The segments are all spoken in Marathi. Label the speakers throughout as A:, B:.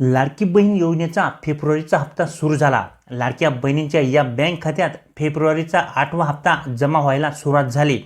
A: लाडकी बहीण योजनेचा फेब्रुवारीचा हप्ता सुरू झाला. लाडक्या बहिणींच्या या बँक खात्यात फेब्रुवारीचा आठवा हप्ता जमा व्हायला सुरुवात झाली.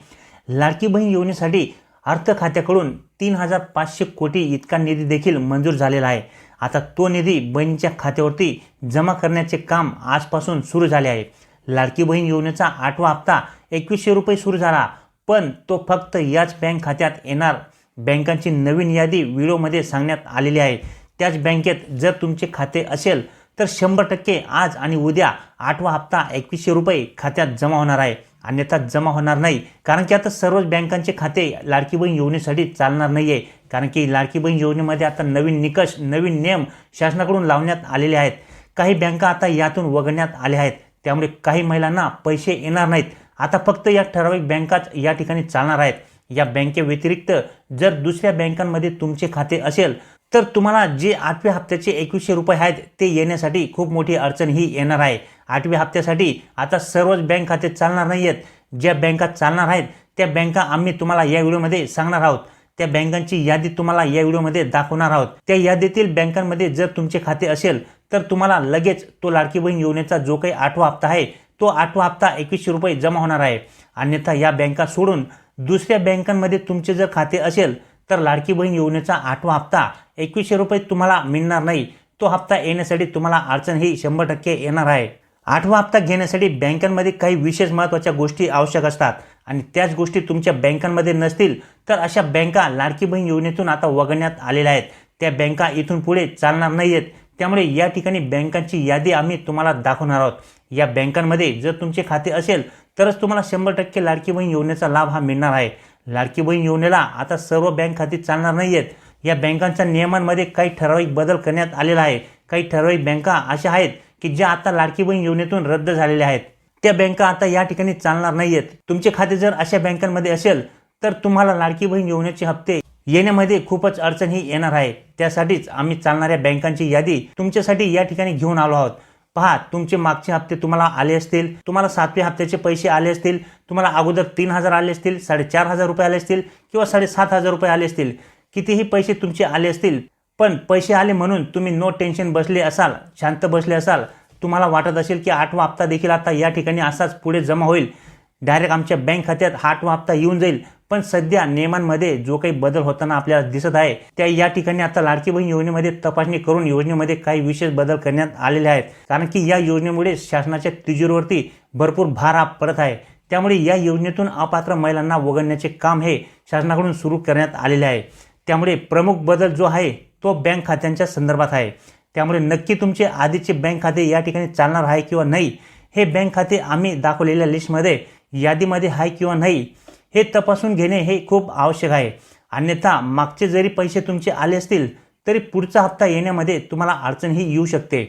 A: लाडकी बहीण योजनेसाठी अर्थ खात्याकडून तीन हजार पाचशे कोटी इतका निधी देखील मंजूर झालेला आहे. आता तो निधी बहिणीच्या खात्यावरती जमा करण्याचे काम आजपासून सुरू झाले आहे. लाडकी बहीण योजनेचा आठवा हप्ता एकवीसशे रुपये सुरू झाला पण तो फक्त याच बँक खात्यात येणार. बँकांची नवीन यादी व्हिडिओमध्ये सांगण्यात आलेली आहे. त्याच बँकेत जर तुमचे खाते असेल तर शंभर टक्के आज आणि उद्या आठवा हप्ता एकवीसशे रुपये खात्यात जमा होणार आहे. अन्यथा जमा होणार नाही. कारण की आता सर्वच बँकांचे खाते लाडकी बहीण योजनेसाठी चालणार नाही आहे कारण की लाडकी बहीण योजनेमध्ये आता नवीन निकष नवीन नियम शासनाकडून लावण्यात आलेले आहेत. काही बँका आता यातून वगळण्यात आल्या आहेत. त्यामुळे काही महिलांना पैसे येणार नाहीत. आता फक्त या ठराविक बँकाच या ठिकाणी चालणार आहेत. या बँकेव्यतिरिक्त जर दुसऱ्या बँकांमध्ये तुमचे खाते असेल तर तुम्हाला जे आठव्या हप्त्याचे एकवीसशे रुपये आहेत ते येण्यासाठी खूप मोठी अडचण ही येणार आहे. आठव्या हप्त्यासाठी आता सर्वच बँक खाते चालणार नाही आहेत ज्या बँका चालणार आहेत त्या बँका आम्ही तुम्हाला या व्हिडिओमध्ये सांगणार आहोत. त्या बँकांची यादी तुम्हाला या व्हिडिओमध्ये दाखवणार आहोत. त्या यादीतील बँकांमध्ये जर तुमचे खाते असेल तर तुम्हाला लगेच तो लाडकी बहीण योजनेचा जो काही आठवा हप्ता आहे तो आठवा हप्ता एकवीसशे रुपये जमा होणार आहे. अन्यथा या बँका सोडून दुसऱ्या बँकांमध्ये तुमचे जर खाते असेल तर लाडकी बहीण योजनेचा आठवा हप्ता एकवीसशे रुपये तुम्हाला मिळणार नाही. तो हप्ता येण्यासाठी तुम्हाला अडचण ही शंभर टक्के येणार आहे. आठवा हप्ता घेण्यासाठी बँकांमध्ये काही विशेष महत्त्वाच्या गोष्टी आवश्यक असतात आणि त्याच गोष्टी तुमच्या बँकांमध्ये नसतील तर अशा बँका लाडकी बहीण योजनेतून आता वगळण्यात आलेल्या आहेत. त्या बँका इथून पुढे चालणार नाही आहेत त्यामुळे या ठिकाणी बँकांची यादी आम्ही तुम्हाला दाखवणार आहोत. या बँकांमध्ये जर तुमचे खाते असेल तरच तुम्हाला शंभर टक्के लाडकी बहीण योजनेचा लाभ हा मिळणार आहे. लाडकी बहीण योजनेला आता सर्व बँक खाती चालणार नाही आहेत या बँकांच्या नियमांमध्ये काही ठराविक बदल करण्यात आलेला आहे. काही ठराविक बँका अशा आहेत की ज्या आता लाडकी बहीण योजनेतून रद्द झालेल्या आहेत. त्या बँका आता या ठिकाणी चालणार नाही आहेत तुमचे खाते जर अशा बँकांमध्ये असेल तर तुम्हाला लाडकी बहीण योजनेचे हप्ते येण्यामध्ये खूपच अडचण ही येणार आहे. त्यासाठीच आम्ही चालणाऱ्या बँकांची यादी तुमच्यासाठी या ठिकाणी घेऊन आलो आहोत. पहा तुमचे मागचे हप्ते तुम्हाला आले असतील तुम्हाला सातव्या हप्त्याचे पैसे आले असतील तुम्हाला अगोदर तीन हजार आले असतील साडेचार हजार रुपये आले असतील किंवा साडेसात हजार रुपये आले असतील. कितीही पैसे तुमचे आले असतील पण पैसे आले म्हणून तुम्ही नो टेन्शन बसले असाल शांत बसले असाल. तुम्हाला वाटत असेल की आठवा हप्ता देखील आता या ठिकाणी असाच पुढे जमा होईल. डायरेक्ट आमच्या बँक खात्यात हा आठवा हप्ता येऊन जाईल. पण सध्या नियमांमध्ये जो काही बदल होताना आपल्याला दिसत आहे त्या या ठिकाणी आता लाडकी बहीण योजनेमध्ये तपासणी करून योजनेमध्ये काही विशेष बदल करण्यात आलेले आहेत. कारण की या योजनेमुळे शासनाच्या तिजोरीवरती भरपूर भार हा पडत आहे. त्यामुळे या योजनेतून अपात्र महिलांना वगळण्याचे काम हे शासनाकडून सुरू करण्यात आलेले आहे. त्यामुळे प्रमुख बदल जो आहे तो बँक खात्यांच्या संदर्भात आहे. त्यामुळे नक्की तुमचे आधीचे बँक खाते या ठिकाणी चालणार आहे किंवा नाही हे बँक खाते आम्ही दाखवलेल्या लिस्टमध्ये यादीमध्ये आहे किंवा नाही हे तपासून घेणे हे खूप आवश्यक आहे. अन्यथा मागचे जरी पैसे तुमचे आले असतील तरी पुढचा हप्ता येण्यामध्ये तुम्हाला अडचणही येऊ शकते.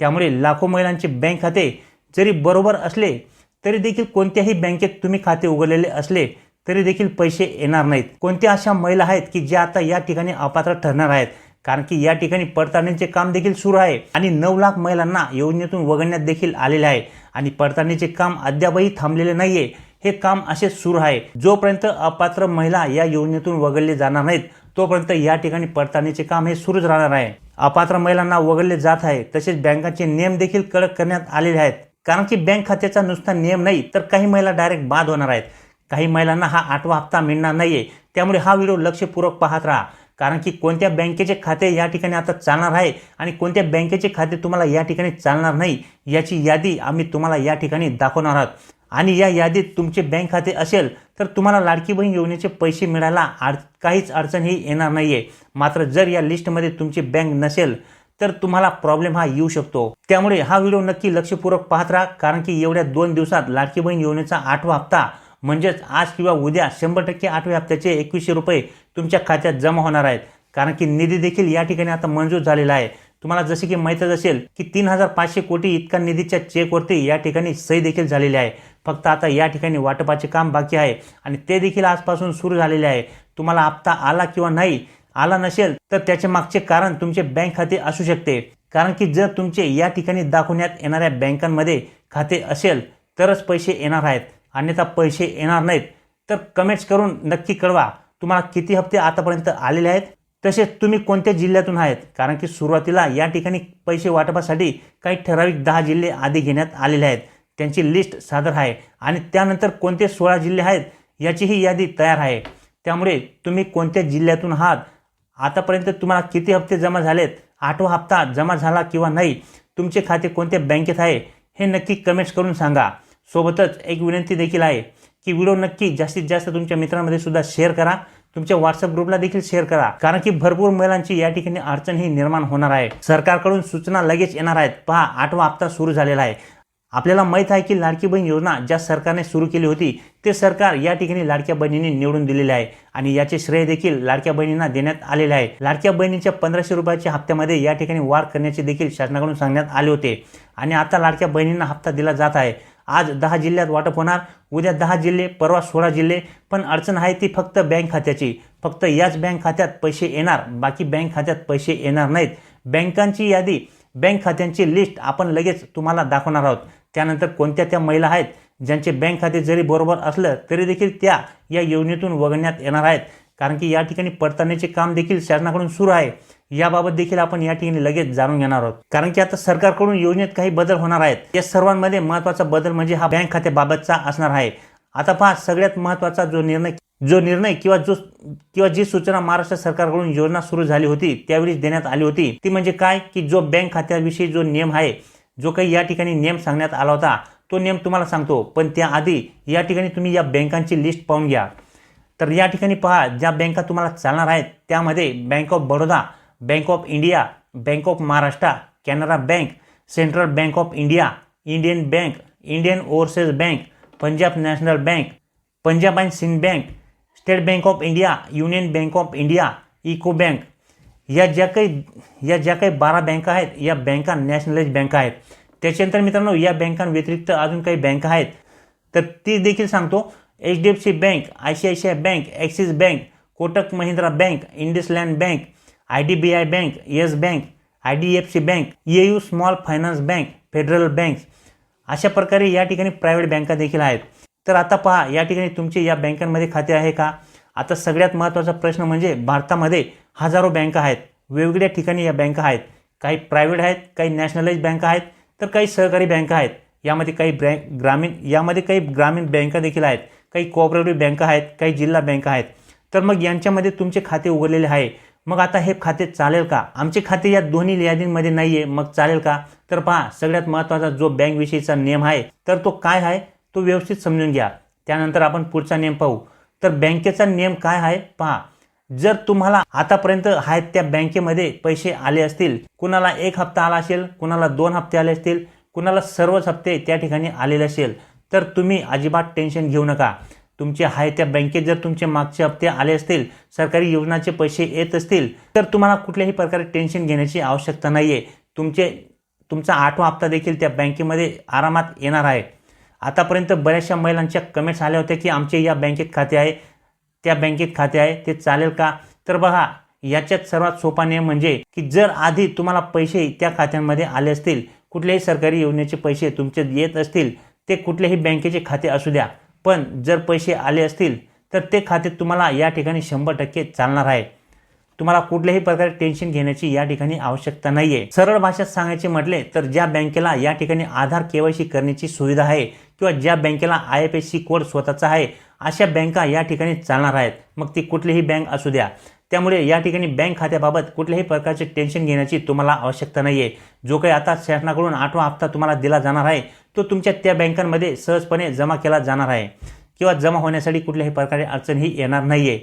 A: त्यामुळे लाखो महिलांचे बँक खाते जरी बरोबर असले तरी देखील कोणत्याही बँकेत तुम्ही खाते उघडलेले असले तरी देखील पैसे येणार नाहीत. कोणत्या अशा महिला आहेत की ज्या आता या ठिकाणी अपात्र ठरणार आहेत? कारण की या ठिकाणी पडताळणीचे काम देखील सुरू आहे आणि नऊ लाख महिलांना योजनेतून वगळण्यात देखील आलेले आहे. आणि पडताळणीचे काम अद्यापही थांबलेले नाहीये. हे काम असे सुरू आहे. जोपर्यंत अपात्र महिला या योजनेतून वगळले जाणार नाहीत तोपर्यंत या ठिकाणी पडताळणीचे काम हे सुरूच राहणार आहे. अपात्र महिलांना वगळले जात आहे तसेच बँकांचे नियम देखील कडक करण्यात आलेले आहेत. कारण की बँक खात्याचा नुसता नियम नाही तर काही महिला डायरेक्ट बाद होणार आहेत. काही महिलांना हा आठवा हप्ता मिळणार नाहीये. त्यामुळे हा व्हिडिओ लक्षपूर्वक पाहत राहा. कारण की कोणत्या बँकेचे खाते या ठिकाणी आता चालणार आहे आणि कोणत्या बँकेचे खाते तुम्हाला या ठिकाणी चालणार नाही याची यादी आम्ही तुम्हाला या ठिकाणी दाखवणार आहोत. आणि या यादीत तुमचे बँक खाते असेल तर तुम्हाला लाडकी बहीण योजनेचे पैसे मिळायला आड काहीच अडचणही येणार नाही आहे मात्र जर या लिस्टमध्ये तुमची बँक नसेल तर तुम्हाला प्रॉब्लेम हा येऊ शकतो. त्यामुळे हा व्हिडिओ नक्की लक्षपूर्वक पाहत राहा कारण की एवढ्या दोन दिवसात लाडकी बहीण योजनेचा आठवा हप्ता म्हणजेच आज किंवा उद्या शंभर टक्के आठव्या हप्त्याचे एकवीसशे रुपये तुमच्या खात्यात जमा होणार आहेत. कारण की निधी देखील या ठिकाणी आता मंजूर झालेला आहे. तुम्हाला जसे की माहीतच असेल की तीन हजार पाचशे कोटी इतका निधीच्या चेकवरती या ठिकाणी सही देखील झालेली आहे. फक्त आता या ठिकाणी वाटपाचे काम बाकी आहे आणि ते देखील आजपासून सुरू झालेले आहे. तुम्हाला हप्ता आला किंवा नाही आला नसेल तर त्याच्या मागचे कारण तुमचे बँक खाते असू शकते. कारण की जर तुमचे या ठिकाणी दाखवण्यात येणाऱ्या बँकांमध्ये खाते असेल तरच पैसे येणार आहेत. अन्यथा पैसे येणार नाहीत. तर कमेंट्स करून नक्की कळवा. तुम्हाला किती हप्ते आतापर्यंत आलेले आहेत? तसेच तुम्ही कोणत्या जिल्ह्यातून आहेत? कारण की सुरुवातीला या ठिकाणी पैसे वाटपासाठी काही ठराविक दहा जिल्हे आधी घेण्यात आलेले आहेत. त्यांची लिस्ट सादर आहे आणि त्यानंतर कोणते सोळा जिल्हे आहेत याचीही यादी तयार आहे. त्यामुळे तुम्ही कोणत्या जिल्ह्यातून आहात? आतापर्यंत तुम्हाला किती हप्ते जमा झालेत? आठवा हप्ता जमा झाला किंवा नाही? तुमचे खाते कोणत्या बँकेत आहे? हे नक्की कमेंट्स करून सांगा. सोबतच एक विनंती देखील आहे की व्हिडिओ नक्की जास्तीत जास्त तुमच्या मित्रांमध्ये सुद्धा शेअर करा. तुमच्या व्हॉट्सअप ग्रुपला देखील शेअर करा. कारण की भरपूर महिलांची या ठिकाणी अडचण ही निर्माण होणार आहे. सरकारकडून सूचना लगेच येणार आहेत. पहा आठवा हप्ता सुरू झालेला आहे. आपल्याला माहीत आहे की लाडकी बहीण योजना ज्या सरकारने सुरू केली होती ते सरकार या ठिकाणी लाडक्या बहिणींनी निवडून दिलेले आहे. आणि याचे श्रेय देखील लाडक्या बहिणींना देण्यात आलेले आहे. लाडक्या बहिणींच्या पंधराशे रुपयाच्या हप्त्यामध्ये या ठिकाणी वाढ करण्याचे देखील शासनाकडून सांगण्यात आले होते. आणि आता लाडक्या बहिणींना हप्ता दिला जात आहे. आज दहा जिल्ह्यात वाटप होणार. उद्या दहा जिल्हे परवा सोळा जिल्हे. पण अडचण आहे ती फक्त बँक खात्याची. फक्त याच बँक खात्यात पैसे येणार. बाकी बँक खात्यात पैसे येणार नाहीत. बँकांची यादी बँक खात्यांची लिस्ट आपण लगेच तुम्हाला दाखवणार आहोत. त्यानंतर कोणत्या त्या महिला आहेत? ज्यांचे बँक खाते जरी बरोबर असलं तरी देखील त्या या योजनेतून वगळण्यात येणार आहेत. कारण की या ठिकाणी पडताळणीचे काम देखील शासनाकडून सुरू आहे. याबाबत देखील आपण या ठिकाणी लगेच जाणून घेणार आहोत. कारण की आता सरकारकडून योजनेत काही बदल होणार आहेत. या सर्वांमध्ये महत्त्वाचा बदल म्हणजे हा बँक खात्याबाबतचा असणार आहे. आता पहा सगळ्यात महत्त्वाचा जो निर्णय जो निर्णय किंवा जो किंवा जी सूचना महाराष्ट्र सरकारकडून योजना सुरू झाली होती त्यावेळी देण्यात आली होती. ती म्हणजे काय? की जो बँक खात्याविषयी जो नियम आहे जो काही या ठिकाणी नियम सांगण्यात आला होता तो नियम तुम्हाला सांगतो. पण त्याआधी या ठिकाणी तुम्ही या बँकांची लिस्ट पाहून घ्या. तर या ठिकाणी पहा ज्या बँका तुम्हाला चालणार आहेत त्यामध्ये bank of Baroda bank of India bank of Maharashtra Canara bank central bank of India Indian bank Indian overseas bank Punjab national bank Punjab and Sindh bank state bank of India union bank of India eco bank. या ज्या काही या ज्या काही बारा बँका आहेत या बँका नॅशनलाइज बँका आहेत. त्याच्यानंतर मित्रांनो या बँकांव्यतिरिक्त अजून काही बँका आहेत. तर ती देखील सांगतो. H D F C bank I C I C I bank axis bank Kotak Mahindra bank IndusInd bank I D B I bank yes bank I D F C bank A U small finance bank federal bank अशा प्रकारे या ठिकाणी प्रायव्हेट बँका देखील आहेत. तर आता पहा या ठिकाणी तुमचे या बँकांमध्ये खाते आहे का? आता सगळ्यात महत्त्वाचा प्रश्न म्हणजे भारतामध्ये हजारो बँका आहेत. वेगवेगळ्या ठिकाणी या बँका आहेत. काही प्रायव्हेट आहेत काही नॅशनलाइज बँका आहेत तर काही सहकारी बँका आहेत. यामध्ये काही ब्रँक ग्रामीण यामध्ये काही ग्रामीण बँका देखील आहेत. काही कोऑपरेटिव्ह बँका आहेत काही जिल्हा बँका आहेत. तर मग यांच्यामध्ये तुमचे खाते उघडलेले आहे. मग आता हे खाते चालेल का? आमचे खाते या दोन्ही यादींमध्ये नाही आहे मग चालेल का? तर पहा सगळ्यात महत्त्वाचा जो बँकविषयीचा नियम आहे तर तो काय आहे? तो व्यवस्थित समजून घ्या. त्यानंतर आपण पुढचा नियम पाहू. तर बँकेचा नियम काय आहे? पहा जर तुम्हाला आतापर्यंत आहेत त्या बँकेमध्ये पैसे आले असतील कुणाला एक हप्ता आला असेल कुणाला दोन हप्ते आले असतील कुणाला सर्वच हप्ते त्या ठिकाणी आलेले असेल तर तुम्ही अजिबात टेन्शन घेऊ नका. तुमचे आहे त्या बँकेत जर तुमचे मागचे हप्ते आले असतील सरकारी योजनाचे पैसे येत असतील तर तुम्हाला कुठल्याही प्रकारे टेन्शन घेण्याची आवश्यकता नाही आहे तुमचे तुमचा आठवा हप्ता देखील त्या बँकेमध्ये आरामात येणार आहे. आतापर्यंत बऱ्याचशा महिलांच्या कमेंट्स आल्या होत्या की आमचे या बँकेत खाते आहे त्या बँकेत खाते आहे ते चालेल का? तर बघा याच्यात सर्वात सोपा नियम म्हणजे की जर आधी तुम्हाला पैसे त्या खात्यांमध्ये आले असतील कुठल्याही सरकारी योजनेचे पैसे तुमचे येत असतील ते कुठल्याही बँकेचे खाते असू द्या. पण जर पैसे आले असतील तर ते खाते तुम्हाला या ठिकाणी शंभर टक्के चालणार आहे. तुम्हाला कुठल्याही प्रकारे टेन्शन घेण्याची या ठिकाणी आवश्यकता नाही आहे सरळ भाषेत सांगायचे म्हटले तर ज्या बँकेला या ठिकाणी आधार केवायसी करण्याची सुविधा आहे किंवा ज्या बँकेला I F S C code स्वतःचा आहे अशा बँका या ठिकाणी चालणार आहेत. मग ती कुठलीही बँक असू द्या. त्यामुळे या ठिकाणी बँक खात्याबाबत कुठल्याही प्रकारचे टेन्शन घेण्याची तुम्हाला आवश्यकता नाही आहे जो काही आता शासनाकडून आठवा हप्ता तुम्हाला दिला जाणार आहे तो तुमच्या त्या बँकांमध्ये सहजपणे जमा केला जाणार आहे. किंवा जमा होण्यासाठी कुठल्याही प्रकारे अडचणही येणार नाही आहे